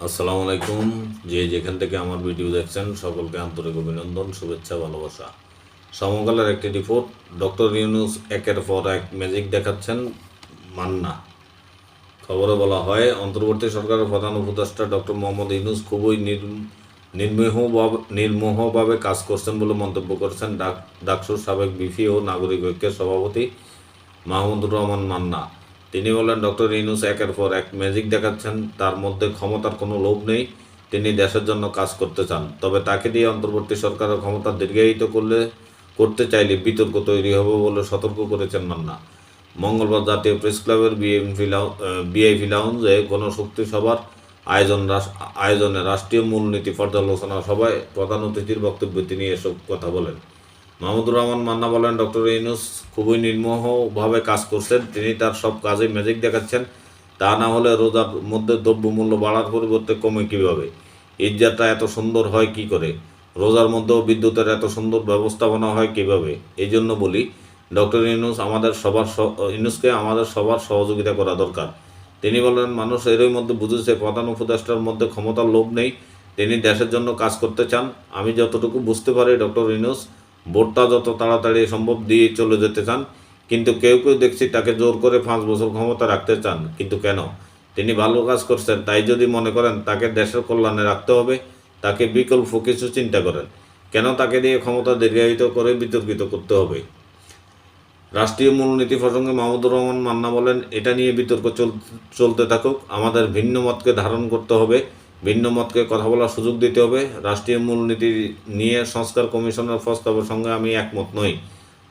আসসালামু আলাইকুম। যে যেখান থেকে আমার ভিডিও দেখছেন, সকলকে আন্তরিক অভিনন্দন, শুভেচ্ছা, ভালোবাসা। সমকালের একটি রিপোর্ট ডক্টর ইউনুস একের পর এক ম্যাজিক দেখাচ্ছেন মান্না। খবরে বলা হয়, অন্তর্বর্তী সরকারের প্রধান উপদেষ্টা ডক্টর মোহাম্মদ ইউনুস খুবই নির- নির্মোহভাবে নির্মোহভাবে কাজ করছেন বলে মন্তব্য করেছেন ডাক ডাকসুর সাবেক বিফি ও নাগরিক ঐক্যের সভাপতি মাহমুদুর রহমান মান্না। তিনি বলেন ডক্টর ইনুস একের পর এক ম্যাজিক দেখাচ্ছেন, তার মধ্যে ক্ষমতার কোনো লোভ নেই, তিনি দেশের জন্য কাজ করতে চান। তবে তাকে দিয়ে অন্তর্বর্তী সরকারের ক্ষমতা দীর্ঘায়িত করলে, করতে চাইলে বিতর্ক তৈরি হবে বলে সতর্ক করেছেন মান্না। মঙ্গলবার জাতীয় প্রেস ক্লাবের বিএমপি বিআইপি লাউঞ্জে গণশক্তি সভার আয়োজন আয়োজনে রাষ্ট্রীয় মূলনীতি পর্যালোচনা সভায় প্রধান অতিথির বক্তব্যে তিনি এসব কথা বলেন। মাহমুদুর রহমান মান্না বলেন, ডক্টর ইউনুস খুবই নির্মোহভাবে কাজ করছেন। তিনি তার সব কাজে ম্যাজিক দেখাচ্ছেন। তা না হলে রোজার মধ্যে দ্রব্যমূল্য বাড়ার পরিবর্তে কমে কীভাবে? ঈদযাত্রা এত সুন্দর হয় কি করে? রোজার মধ্যেও বিদ্যুতের এত সুন্দর ব্যবস্থাপনা হয় কীভাবে? এই জন্য বলি, ডক্টর ইউনুস আমাদের সবার ইউনুসকে আমাদের সবার সহযোগিতা করা দরকার। তিনি বলেন, মানুষ এরই মধ্যে বুঝেছে প্রধান উপদেষ্টার মধ্যে ক্ষমতার লোভ নেই। তিনি দেশের জন্য কাজ করতে চান। আমি যতটুকু বুঝতে পারি, ডক্টর ইউনুস ভোটটা যত তাড়াতাড়ি সম্ভব দিয়ে চলে যেতে চান। কিন্তু কেউ কেউ দেখছি তাকে জোর করে পাঁচ বছর ক্ষমতা রাখতে চান। কিন্তু কেন? তিনি ভালো কাজ করছেন, তাই যদি মনে করেন তাকে দেশের কল্যাণে রাখতে হবে, তাকে বিকল্প কিছু চিন্তা করেন। কেন তাকে দিয়ে ক্ষমতা দীর্ঘায়িত করে বিতর্কিত করতে হবে? রাষ্ট্রীয় মূলনীতি প্রসঙ্গে মাহমুদুর রহমান মান্না বলেন, এটা নিয়ে বিতর্ক চল- চলতে থাকুক। আমাদের ভিন্ন মতকে ধারণ করতে হবে। ভিন্ন মতকে কথা বলার সুযোগ দিতে হবে। রাষ্ট্রীয় মূলনীতি নিয়ে সংস্কার কমিশনের প্রস্তাবের সঙ্গে আমি একমত নই।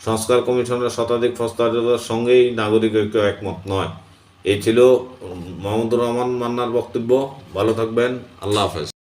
সংস্কার কমিশনের শতাধিক প্রস্তাবের সঙ্গেই নাগরিক ঐক্য একমত নয়। এই ছিল মোহাম্মদুর রহমান মান্নার বক্তব্য। ভালো থাকবেন। আল্লাহ হাফেজ।